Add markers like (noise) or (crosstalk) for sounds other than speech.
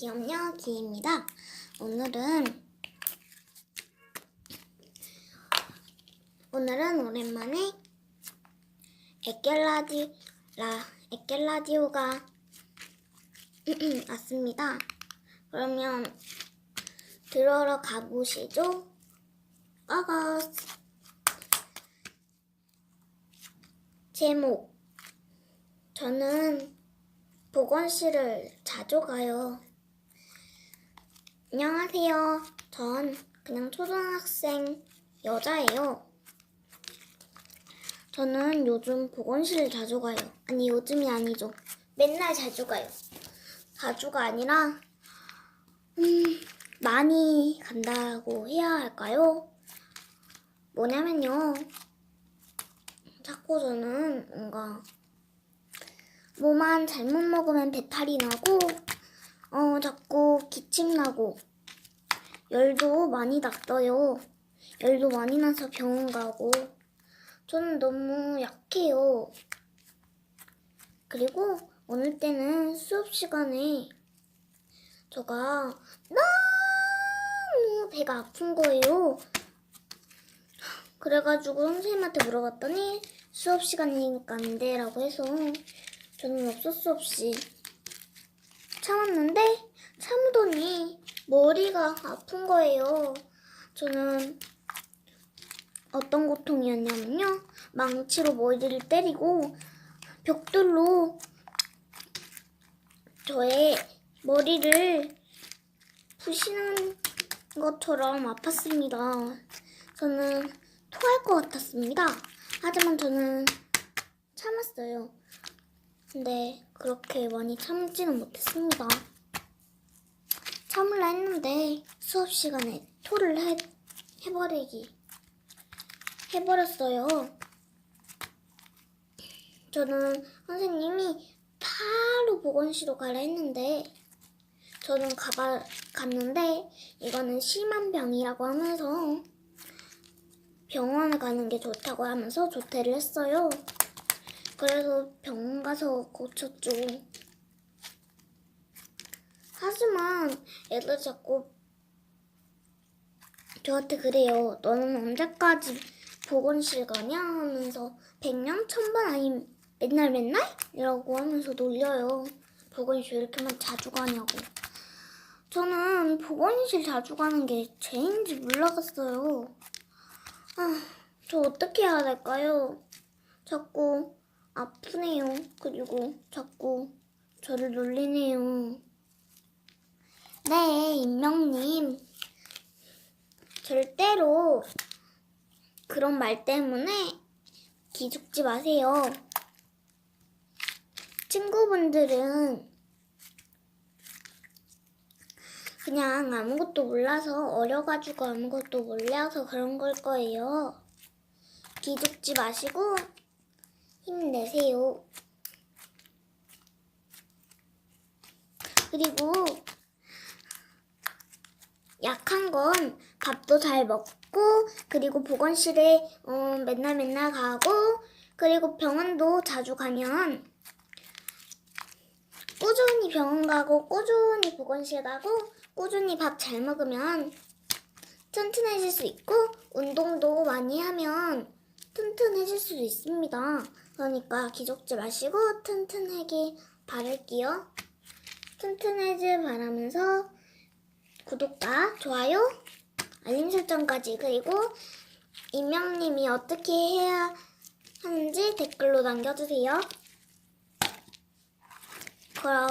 기염녀 기입니다. 오늘은 오늘은 오랜만에 에켈라디 라 에켈라디오가 (clears throat) 왔습니다. 그러면 들어러 가보시죠. 아가스 제목 저는 보건실을 자주 가요. 안녕하세요. 전 그냥 초등학생 여자예요. 저는 요즘 보건실을 자주 가요. 아니, 요즘이 아니죠. 맨날 자주 가요. 자주가 아니라, 음, 많이 간다고 해야 할까요? 뭐냐면요. 자꾸 저는 뭔가 뭐만 잘못 먹으면 배탈이 나고, 어, 자꾸 기침 나고, 열도 많이 났어요. 열도 많이 나서 병원 가고, 저는 너무 약해요. 그리고 오늘 때는 수업 시간에 제가 너무 배가 아픈 거예요. 그래가지고 선생님한테 물어봤더니 수업 시간이니까 안 돼라고 해서 저는 없을 수 없이 참았는데 참더니 머리가 아픈 거예요. 저는 어떤 고통이었냐면요. 망치로 머리를 때리고 벽돌로 저의 머리를 부시는 것처럼 아팠습니다. 저는 토할 것 같았습니다. 하지만 저는 참았어요. 근데 그렇게 많이 참지는 못했습니다. 참을라 했는데 수업 시간에 토를 해, 해버리기 해버렸어요. 저는 선생님이 바로 보건실로 가라 했는데 저는 가봐 갔는데 이거는 심한 병이라고 하면서 병원에 가는 게 좋다고 하면서 조퇴를 했어요. 그래서 병원 가서 고쳤죠. 하지만 애들 자꾸 저한테 그래요. 너는 언제까지 보건실 가냐 하면서 백년 천번 아니 맨날 맨날 이라고 하면서 놀려요. 보건실 왜 이렇게만 자주 가냐고. 저는 보건실 자주 가는 게 죄인지 몰라갔어요. 아, 저 어떻게 해야 될까요? 자꾸 아프네요. 그리고 자꾸 저를 놀리네요. 네, 임명님. 절대로 그런 말 때문에 기죽지 마세요. 친구분들은 그냥 아무것도 몰라서 어려가지고 아무것도 몰라서 그런 걸 거예요. 기죽지 마시고 힘내세요. 그리고 약한 건 밥도 잘 먹고 그리고 보건실에 어, 맨날 맨날 가고 그리고 병원도 자주 가면 꾸준히 병원 가고 꾸준히 보건실 가고 꾸준히 밥 잘 먹으면 튼튼해질 수 있고 운동도 많이 하면 튼튼해질 수 있습니다. 그러니까 기죽지 마시고 튼튼하게 바랄게요. 튼튼해질 바라면서 구독과 좋아요, 알림 설정까지 그리고 임명님이 어떻게 해야 하는지 댓글로 남겨주세요. 그럼